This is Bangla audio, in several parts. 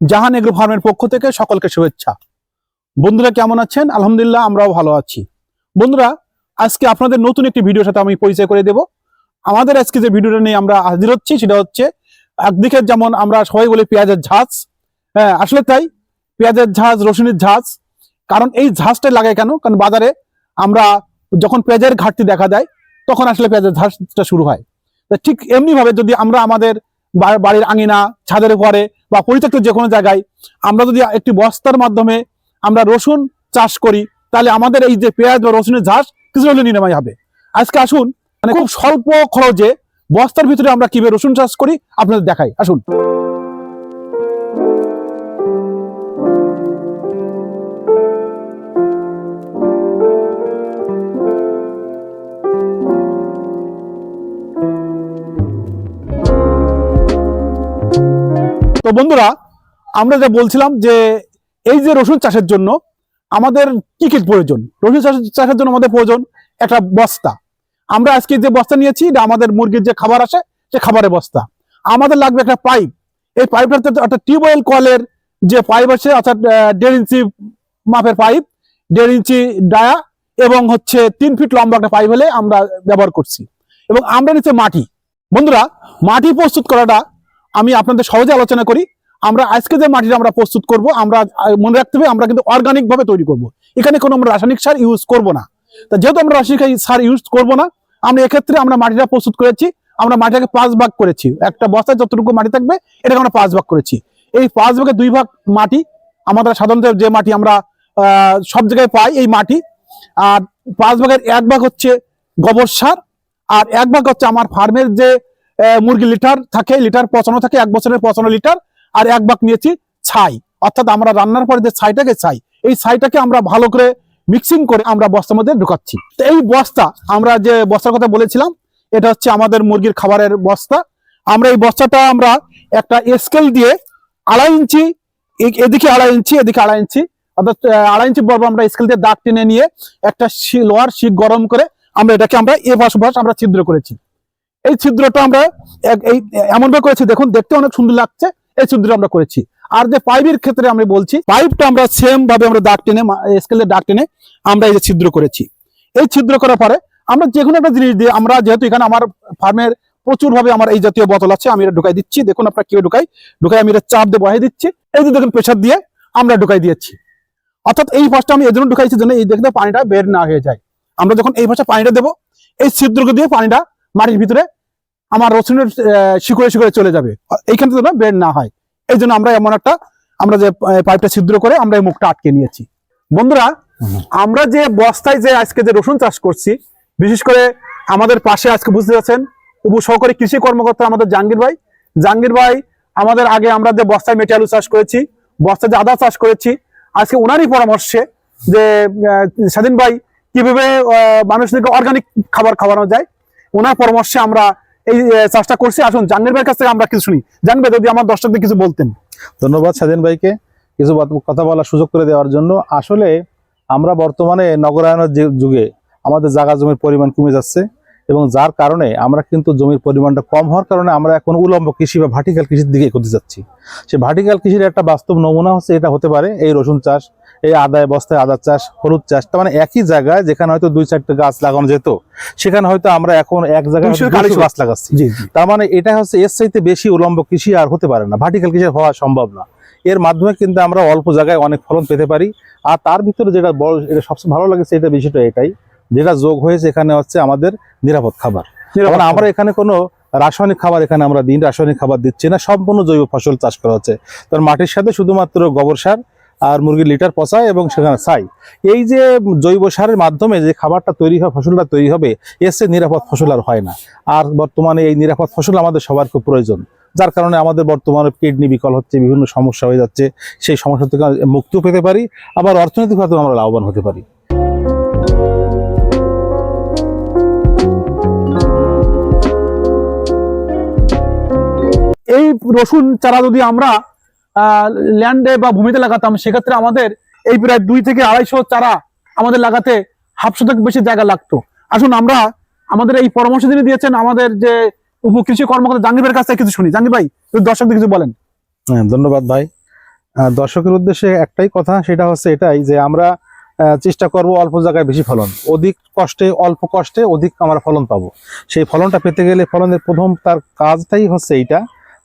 জাহান এগ্রো ফার্মের পক্ষ থেকে সকলকে শুভেচ্ছা। বন্ধুরা কেমন আছেন? আলহামদুলিল্লাহ, আমরাও ভালো আছি। বন্ধুরা, আজকে আপনাদের নতুন একটি ভিডিওর সাথে আমি পরিচয় করে দেব। আমাদের আজকে যে ভিডিওটা নিয়ে আমরা হাজির হচ্ছি, সেটা হচ্ছে একদিকে যেমন আমরা সবাই বলি পেঁয়াজের ঝাঁজ। হ্যাঁ আসলে তাই, পেঁয়াজের ঝাঁজ, রসুনের ঝাঁজ। কারণ এই ঝাঁজটা লাগে কেন? কারণ বাজারে আমরা যখন পেঁয়াজের ঘাটতি দেখা দেয়, তখন আসলে পেঁয়াজের ঝাঁজটা শুরু হয়। ঠিক এমনি ভাবে যদি আমরা আমাদের বাড়ির আঙিনা, ছাদের উপরে বা পরিত্যক্ত যে কোনো জায়গায় আমরা যদি একটি বস্তার মাধ্যমে আমরা রসুন চাষ করি, তাহলে আমাদের এই যে পেঁয়াজ বা রসুনের ঝাঁস কিছু হলে নিরাময় হবে। আজকে আসুন মানে খুব স্বল্প খরচে বস্তার ভিতরে আমরা কীভাবে রসুন চাষ করি, আপনাদের দেখাই। আসুন। তো বন্ধুরা, আমরা যা বলছিলাম যে এই যে রসুন চাষের জন্য আমাদের কি কি প্রয়োজন? রসুন চাষের জন্য আমাদের প্রয়োজন একটা বস্তা। আমরা আজকে যে বস্তা নিয়েছি, এটা আমাদের মুরগির যে খাবার আসে, সে খাবারের বস্তা। আমাদের লাগবে একটা পাইপ। এই পাইপটাতে একটা টিউবওয়েল কলের যে পাইপ আছে, অর্থাৎ দেড় ইঞ্চি মাপের পাইপ, দেড় ইঞ্চি ডায়া এবং হচ্ছে তিন ফিট লম্বা একটা পাইপ হলে আমরা ব্যবহার করছি। এবং আমরা নিচ্ছে মাটি। বন্ধুরা, মাটি প্রস্তুত করাটা আমি আপনাদের সহজে আলোচনা করি। আমরা আজকে যে মাটিটা আমরা প্রস্তুত করব, আমরা মনে রাখতে হবে আমরা কিন্তু অর্গানিক ভাবে তৈরি করব। এখানে কোনো আমরা রাসায়নিক সার ইউজ করব না। তা যেহেতু আমরা রাসায়নিক সার ইউজ করব না, আমরা এক্ষেত্রে আমরা মাটিটা প্রস্তুত করেছি, আমরা মাটিটাকে পাঁচ ভাগ করেছি। একটা বস্তায় যতটুকু মাটি থাকবে, এটাকে আমরা পাঁচ ভাগ করেছি। এই পাঁচ ভাগে দুই ভাগ মাটি, আমাদের সাধারণত যে মাটি আমরা সব জায়গায় পাই এই মাটি। আর পাঁচ ভাগের এক ভাগ হচ্ছে গোবর সার, আর এক ভাগ হচ্ছে আমার ফার্মের যে মুরগি লিটার থাকে, লিটার পচানো থাকে, এক বছরের পচানো লিটার, আর এক ভাগ নিয়েছি ছাই। অর্থাৎ আমরা রান্নার পরে যে ছাইটাকে ছাই এই ছাইটাকে আমরা ভালো করে মিক্সিং করে আমরা বস্তার মধ্যে ঢুকাচ্ছি। তো এই বস্তা, আমরা যে বস্তার কথা বলেছিলাম, এটা হচ্ছে আমাদের মুরগির খাবারের বস্তা। আমরা এই বস্তাটা আমরা একটা স্কেল দিয়ে আড়াই ইঞ্চি এদিকে আড়াই ইঞ্চি, এদিকে আড়াই ইঞ্চি, অর্থাৎ আড়াই ইঞ্চি বরাবর আমরা স্কেল দিয়ে দাগ টেনে নিয়ে একটা লোহার শিক গরম করে আমরা এটাকে আমরা এ পাশ আমরা ছিদ্র করেছি। এই ছিদ্রটা আমরা এই এমন ভাবে করেছি, দেখুন, দেখতে অনেক সুন্দর লাগছে, এই ছিদ্র আমরা করেছি। আর যে পাইপের ক্ষেত্রে আমি বলছি পাইপটা আমরা সেম ভাবে আমরা দাগ টেনে স্কেলে দাগ টেনে আমরা এই যে ছিদ্র করেছি। এই ছিদ্র করার পরে আমরা যে কোনো একটা জিনিস দিয়ে আমরা যেহেতু এখানে আমার ফার্মের প্রচুর ভাবে আমার এই জাতীয় বোতল আছে, আমি এটা ঢুকাই দিচ্ছি। দেখুন আপনারা কেউ ঢুকাই ঢুকাই আমি এটা চাপ দিয়ে বহাই দিচ্ছি। এই যে দেখুন প্রেশার দিয়ে আমরা ঢুকাই দিয়েছি। অর্থাৎ এই পাশটা আমি এই জন্য ঢুকাইছি যেন এই দেখতে পানিটা বের না হয়ে যায়। আমরা যখন এই পাশে পানিটা দেবো, এই ছিদ্রকে দিয়ে পানিটা মাটির ভিতরে আমার রসুনের শিকড়ে শিকড়ে চলে যাবে। এইখান থেকে যেন বের না হয়। এই জন্য আমরা এমন একটা আমরা যে পাইপটা ছিদ্র করে আমরা এই মুখটা আটকে নিয়েছি। বন্ধুরা আমরা যে বস্তায় যে আজকে যে রসুন চাষ করছি বিশেষ করে আমাদের পাশে আজকে বুঝতে পারছেন উপ সহকারী কৃষি কর্মকর্তা আমাদের জাহাঙ্গীর ভাই। জাহাঙ্গীর ভাই আমাদের আগে আমরা যে বস্তায় মেটে আলু চাষ করেছি বস্তায় যে আদা চাষ করেছি আজকে ওনারই পরামর্শে যে স্বাধীন ভাই কীভাবে মানুষদেরকে অর্গানিক খাবার খাওয়ানো যায় ওনার পরামর্শে আমরা এই চাষটা করছি। আসুন, জাহাঙ্গীর ভাইয়ের কাছ থেকে আমরা কিছু শুনি। জাহাঙ্গীর ভাই, যদি আমার দর্শকদের কিছু বলতেন। ধন্যবাদ স্বাধীন ভাইকে। কিছু কথা বলার সুযোগ করে দেওয়ার জন্য। আসলে আমরা বর্তমানে নগরায়নের যুগে আমাদের জাগা জমির পরিমাণ কমে যাচ্ছে। এবং যার কারণে আমরা কিন্তু জমির পরিমাণটা কম হওয়ার কারণে আমরা এখন উলম্ব কৃষি বা ভার্টিক্যাল কৃষির দিকে এগোতে যাচ্ছি। সেই ভার্টিক্যাল কৃষির একটা বাস্তব নমুনা হচ্ছে এটা হতে পারে এই রসুন চাষ এই আদায় বস্তায় আদা চাষ হলুদ চাষ তার মানে একই জায়গায় যেখানে হয়তো দুই চারটে গাছ লাগানো যেত সেখানে হয়তো আমরা এখন এক জায়গায় গাছ লাগাচ্ছি। তার মানে এটা হচ্ছে এর চাইতে বেশি উলম্ব কৃষি আর হতে পারে না ভার্টিক্যাল কৃষি হওয়া সম্ভব না। এর মাধ্যমে কিন্তু আমরা অল্প জায়গায় অনেক ফলন পেতে পারি আর তার ভিতরে যেটা বড় এটা সবচেয়ে ভালো লাগছে সেটা বিষয়টা এটাই যেটা যোগ হয়েছে এখানে হচ্ছে আমাদের নিরাপদ খাবার। আমরা এখানে কোনো রাসায়নিক খাবার এখানে আমরা দিন রাসায়নিক খাবার দিচ্ছি না সম্পূর্ণ জৈব ফসল চাষ করা হচ্ছে। তার মাটির সাথে শুধুমাত্র গোবর সার আর মুরগির লিটার পচা এবং সেখানে ছাই। এই যে জৈব সারের মাধ্যমে যে খাবারটা তৈরি হয় ফসলটা তৈরি হবে এর চেয়ে নিরাপদ ফসল আর হয় না। আর বর্তমানে এই নিরাপদ ফসল আমাদের সবার খুব প্রয়োজন। যার কারণে আমাদের বর্তমানে কিডনি বিকল হচ্ছে বিভিন্ন সমস্যা হয়ে যাচ্ছে। সেই সমস্যা থেকে মুক্তিও পেতে পারি আবার অর্থনৈতিকভাবে আমরা লাভবান হতে পারি। এই রসুন চারা যদি আমরা ল্যান্ডে বা ভূমিতে লাগাতাম, সেক্ষেত্রে আমাদের এই প্রায় দুই থেকে আড়াইশো চারা আমাদের লাগাতে হাফ শতক বেশি জায়গা লাগতো। আসুন আমরা আমাদের এই পরামর্শ যিনি দিয়েছেন, আমাদের যে উপ কৃষি কর্মকর্তা জাহাঙ্গীর ভাইয়ের কাছ থেকে কিছু শুনি। জাহাঙ্গীর ভাই দর্শকদের কিছু বলেন। হ্যাঁ ধন্যবাদ ভাই। দর্শকের উদ্দেশ্যে একটাই কথা, সেটা হচ্ছে এটাই যে আমরা চেষ্টা করব অল্প জায়গায় বেশি ফলন। অধিক কষ্টে, অল্প কষ্টে অধিক আমরা ফলন পাবো। সেই ফলনটা পেতে গেলে ফলনের প্রথম তার কাজটাই হচ্ছে এইটা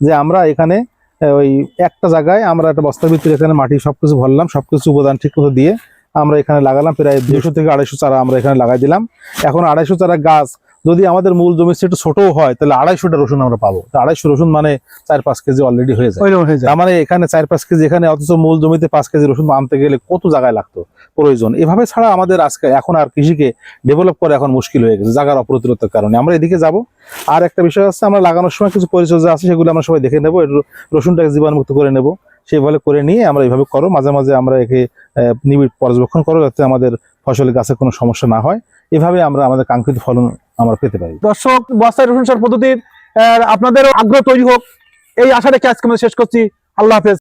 যে আমরা এখানে ওই একটা জায়গায় আমরা একটা বস্তার ভিতরে এখানে মাটি সবকিছু ভরলাম, সবকিছু উপাদান ঠিক করে দিয়ে আমরা এখানে লাগালাম, প্রায় দুশো থেকে আড়াইশো চারা আমরা এখানে লাগাই দিলাম। এখন আড়াইশো চারা গাছ যদি আমাদের মূল জমি একটু ছোটও হয় তাহলে আড়াইশোটা রসুন আমরা পাবো। আড়াইশো রসুন মানে চার পাঁচ কেজি অলরেডি হয়ে যায়। তার মানে এখানে চার পাঁচ কেজি এখানে অথচ মূল জমিতে পাঁচ কেজি রসুন আনতে গেলে কত জায়গায় লাগতো? প্রয়োজন। এভাবে ছাড়া আমাদের আজকে এখন আর কৃষিকে ডেভেলপ করা এখন মুশকিল হয়ে গেছে জায়গার অপ্রতিরোধের কারণে। আমরা এদিকে যাব। আর একটা বিষয় আছে আমরা লাগানোর সময় কিছু পরিচর্যা আছে সেগুলো আমরা সবাই দেখে নেব। রসুনটাকে জীবাণুমুক্ত করে নেব। সেইভাবে করে নিয়ে আমরা এইভাবে করো। মাঝে মাঝে আমরা একে নিবিড় পর্যবেক্ষণ করো যাতে আমাদের ফসলের গাছে কোনো সমস্যা না হয়। এভাবে আমরা আমাদের কাঙ্ক্ষিত ফলন আমরা পেতে পারি। দর্শক, বস্তায় রসুন সার পদ্ধতির আপনাদের আগ্রহ তৈরি হোক। এই আশা রেখে আজকে আমরা শেষ করছি। আল্লাহ হাফেজ।